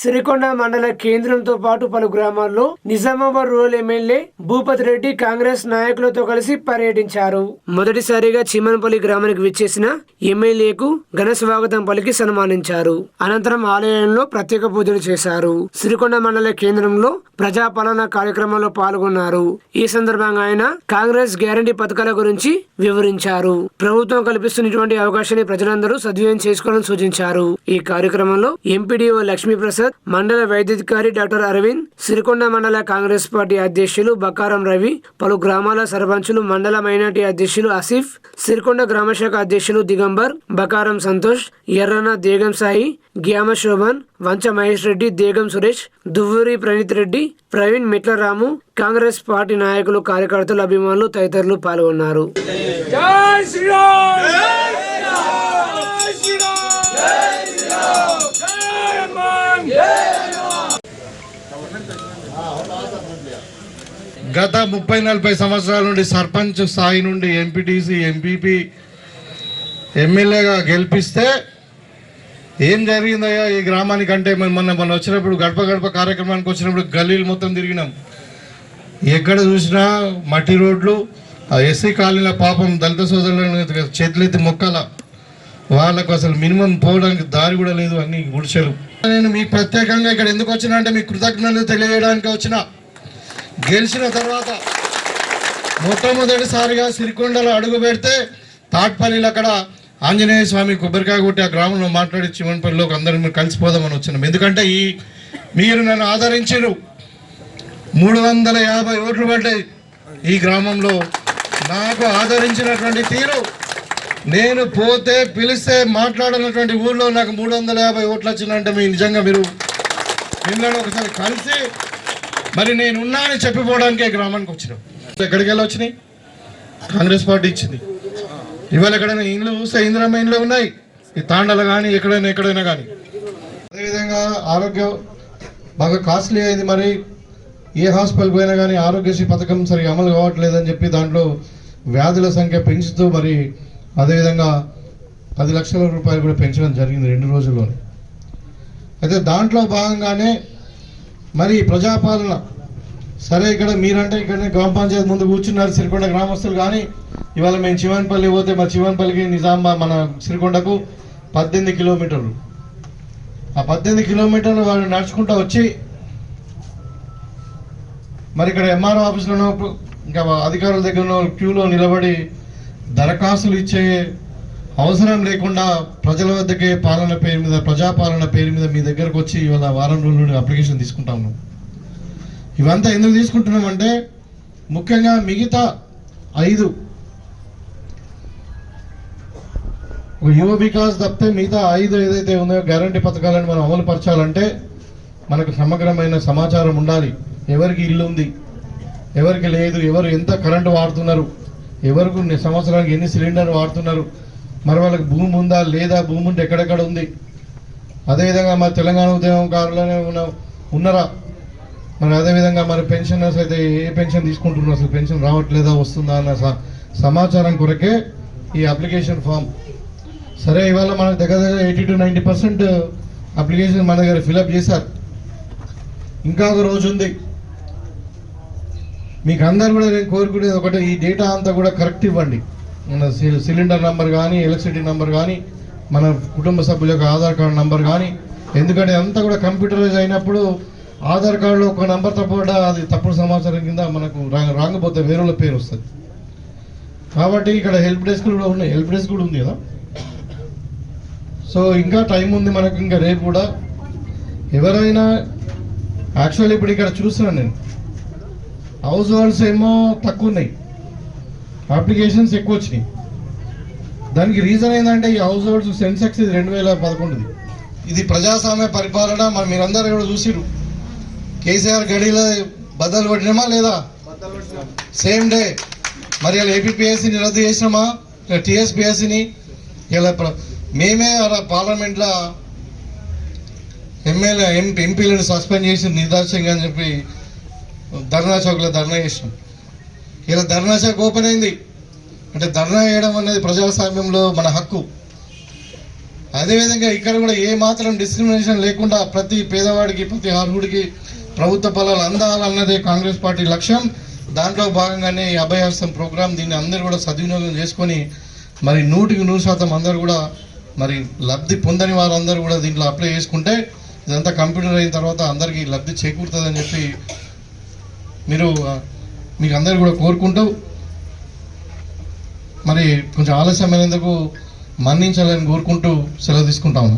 సిరికొండ మండల కేంద్రంతో పాటు పలు గ్రామాల్లో నిజామాబాద్ రూరల్ ఎమ్మెల్యే భూపతి రెడ్డి కాంగ్రెస్ నాయకులతో కలిసి పర్యటించారు. మొదటిసారిగా చిమనపల్లి గ్రామానికి విచ్చేసిన ఎమ్మెల్యేకు ఘన స్వాగతం పలికి సన్మానించారు. అనంతరం ఆలయంలో ప్రత్యేక పూజలు చేశారు. సిరికొండ మండల కేంద్రంలో ప్రజాపాలన కార్యక్రమంలో పాల్గొన్నారు. ఈ సందర్భంగా ఆయన కాంగ్రెస్ గ్యారంటీ పథకాల గురించి వివరించారు. ప్రభుత్వం కల్పిస్తున్నటువంటి అవకాశాన్ని ప్రజలందరూ సద్వినియోగం చేసుకోవాలని సూచించారు. ఈ కార్యక్రమంలో ఎంపీడీఓ లక్ష్మీప్రసాద్ మండల వైద్యాధికారి డాక్టర్ అరవింద్ సిరికొండ మండల కాంగ్రెస్ పార్టీ అధ్యక్షులు బకారం రవి పలు గ్రామాల సర్పంచులు మండల మైనార్టీ అధ్యక్షులు ఆసిఫ్ సిరికొండ గ్రామశాఖ అధ్యక్షులు దిగంబర్ బకారం సంతోష్ ఎర్రన దేగం సాయి గ్యామ శోభన్ వంచ మహేష్ రెడ్డి దేగం సురేష్ దువ్వూరి ప్రణీత్ రెడ్డి ప్రవీణ్ మిట్లరాము కాంగ్రెస్ పార్టీ నాయకులు కార్యకర్తలు అభిమానులు తదితరులు పాల్గొన్నారు. గత ముప్పై నలభై సంవత్సరాల నుండి సర్పంచ్ స్థాయి నుండి ఎంపీటీసీ ఎంపీపీ ఎమ్మెల్యేగా గెలిపిస్తే ఏం జరిగిందయ్యా? ఈ గ్రామానికి అంటే మన మొన్న వచ్చినప్పుడు గడప గడప కార్యక్రమానికి వచ్చినప్పుడు గల్లీలు మొత్తం తిరిగినాం. ఎక్కడ చూసినా మట్టి రోడ్లు ఆ ఎస్సీ కాలనీల పాపం దళిత సోదరులను చేతులెత్తి మొక్కల వాళ్ళకు అసలు మినిమం పోవడానికి దారి కూడా లేదు అన్ని గుడిసెలు. నేను మీకు ప్రత్యేకంగా ఇక్కడ ఎందుకు వచ్చిన అంటే మీ కృతజ్ఞతలు తెలియజేయడానికి వచ్చిన. గెలిచిన తర్వాత మొట్టమొదటిసారిగా సిరికొండలో అడుగు పెడితే తాట్పల్లిలో అక్కడ ఆంజనేయ స్వామి కొబ్బరికాయ కొట్టి ఆ గ్రామంలో మాట్లాడి చివన్పల్లిలోకి అందరం మీరు కలిసిపోదామని వచ్చినాం. ఎందుకంటే ఈ మీరు నన్ను ఆదరించారు. మూడు వందల యాభై ఓట్లు పడ్డాయి ఈ గ్రామంలో. నాకు ఆదరించినటువంటి తీరు నేను పోతే పిలిస్తే మాట్లాడినటువంటి ఊళ్ళో నాకు మూడు వందల యాభై ఓట్లు వచ్చిందంటే మీ నిజంగా మీరు మిమ్మల్ని ఒకసారి కలిసి మరి నేను ఉన్నా అని చెప్పిపోవడానికి గ్రామానికి వచ్చినాం. ఎక్కడికి వెళ్ళి వచ్చినాయి? కాంగ్రెస్ పార్టీ ఇచ్చింది. ఇవాళ ఎక్కడైనా ఇండ్లు చూస్తే ఇందిరమ్మ ఇండ్లు ఉన్నాయి? ఈ తాండలు కానీ ఎక్కడైనా ఎక్కడైనా కానీ అదేవిధంగా ఆరోగ్యం బాగా కాస్ట్లీ అయింది మరి. ఏ హాస్పిటల్కి పోయినా కానీ ఆరోగ్యశ్రీ పథకం సరిగా అమలు కావట్లేదని చెప్పి దాంట్లో వ్యాధుల సంఖ్య పెంచుతూ మరి అదేవిధంగా పది లక్షల రూపాయలు కూడా పెంచడం జరిగింది రెండు రోజుల్లోనే. అయితే దాంట్లో భాగంగానే మరి ప్రజాపాలన. సరే ఇక్కడ మీరంటే ఇక్కడ గ్రామ పంచాయతీ ముందు కూర్చున్నారు సిరికొండ గ్రామస్తులు కానీ ఇవాళ మేము చివన్పల్లి పోతే మా చివన్పల్లికి నిజామాబాద్ మన సిరికొండకు పద్దెనిమిది కిలోమీటర్లు. ఆ పద్దెనిమిది కిలోమీటర్లు వాళ్ళు నడుచుకుంటూ వచ్చి మరి ఇక్కడ ఎంఆర్ఓ ఆఫీస్లో ఇంకా అధికారుల దగ్గర క్యూలో నిలబడి దరఖాస్తులు ఇచ్చే అవసరం లేకుండా ప్రజల వద్దకే పాలన పేరు మీద ప్రజాపాలన పేరు మీద మీ దగ్గరకు వచ్చి ఇవాళ వారం రోజులు అప్లికేషన్ తీసుకుంటా ఉన్నాం. ఇవంతా ఎందుకు తీసుకుంటున్నామంటే ముఖ్యంగా మిగతా ఐదు ఒక యువ వికాస్ తప్పితే మిగతా ఐదు ఏదైతే ఉన్నాయో గ్యారంటీ పథకాలను మనం అమలు పరచాలంటే మనకు సమగ్రమైన సమాచారం ఉండాలి. ఎవరికి ఇల్లు ఉంది ఎవరికి లేదు ఎవరు ఎంత కరెంటు వాడుతున్నారు ఎవరికి ని- సంవత్సరానికి ఎన్ని సిలిండర్ వాడుతున్నారు? మరి వాళ్ళకి భూమి ఉందా లేదా? భూమి ఉంటే ఎక్కడెక్కడ ఉంది? అదేవిధంగా మరి తెలంగాణ ఉద్యమకారులనే ఉన్న ఉన్నారా? మరి అదేవిధంగా మరి పెన్షనర్స్ అయితే ఏ పెన్షన్ తీసుకుంటున్నారు? అసలు పెన్షన్ రావట్లేదా? వస్తుందా? అన్న స- సమాచారం కొరకే ఈ అప్లికేషన్ ఫామ్. సరే ఇవాళ మన దగ్గర దగ్గర eighty to ninety percent application మన దగ్గర ఫిలప్ చేశారు. ఇంకా ఒక రోజు ఉంది మీకు అందరు కూడా నేను కోరుకునేది ఒకటే ఈ డేటా అంతా కూడా కరెక్ట్ ఇవ్వండి. మన సి- సిలిండర్ నంబర్ కానీ ఎలక్ట్రిసిటీ నంబర్ కానీ మన కుటుంబ సభ్యుల యొక్క ఆధార్ కార్డు నంబర్ కానీ ఎందుకంటే అంతా కూడా కంప్యూటరైజ్ అయినప్పుడు ఆధార్ కార్డులో ఒక నంబర్ తప్పకుండా అది తప్పుడు సమాచారం కింద మనకు రా- రాకపోతే వేరే పేరు వస్తుంది. కాబట్టి ఇక్కడ హెల్ప్ డెస్క్ కూడా ఉన్నాయి. హెల్ప్ డెస్క్ కూడా ఉంది కదా? సో ఇంకా టైం ఉంది మనకు ఇంకా రేపు కూడా. ఎవరైనా యాక్చువల్లీ ఇప్పుడు ఇక్కడ చూస్తున్నాను నేను. హౌస్ హోల్డ్స్ ఏమో తక్కువ ఉన్నాయి అప్లికేషన్స్ ఎక్కువ వచ్చినాయి దానికి రీజన్ ఏంటంటే ఈ హౌస్ హోల్డ్స్ సెన్సెక్స్ ఇది రెండు వేల పదకొండుది. ఇది ప్రజాస్వామ్య పరిపాలన మరి మీరందరూ కూడా చూసిరు కేసీఆర్ గడిలో బద్దలు కొట్టినామా లేదా? సేమ్ డే మరి ఇలా ఏపీపీఎస్సీని రద్దు చేసినామా? ఇలా టీఎస్పీఎస్సీని ఇలా మేమే అలా పార్లమెంట్లో ఎమ్మెల్యే ఎంపీ ఎంపీలను సస్పెండ్ చేసి నిర్దాక్ష్యంగా అని చెప్పి ధర్నా చౌక్లో ధర్నా చేసినాం. ఇలా ధర్నా చౌక్ ఓపెన్ అయింది. అంటే ధర్నా చేయడం అనేది ప్రజాస్వామ్యంలో మన హక్కు. అదేవిధంగా ఇక్కడ కూడా ఏ మాత్రం డిస్క్రిమినేషన్ లేకుండా ప్రతి పేదవాడికి ప్రతి అర్హుడికి ప్రభుత్వ ఫలాలు అందాలన్నదే కాంగ్రెస్ పార్టీ లక్ష్యం. దాంట్లో భాగంగానే ఈ అభయహస్తం ప్రోగ్రాం దీన్ని అందరూ కూడా సద్వినియోగం చేసుకొని మరి నూటికి నూరు శాతం అందరూ కూడా మరి లబ్ధి పొందని వారందరూ కూడా దీంట్లో అప్లై చేసుకుంటే ఇదంతా కంప్యూటర్ అయిన తర్వాత అందరికీ లబ్ధి చేకూరుతుందని చెప్పి మీరు మీకు అందరు కూడా కోరుకుంటూ మరి కొంచెం ఆలస్యమైనందుకు మన్నించాలని కోరుకుంటూ సెలవు తీసుకుంటాము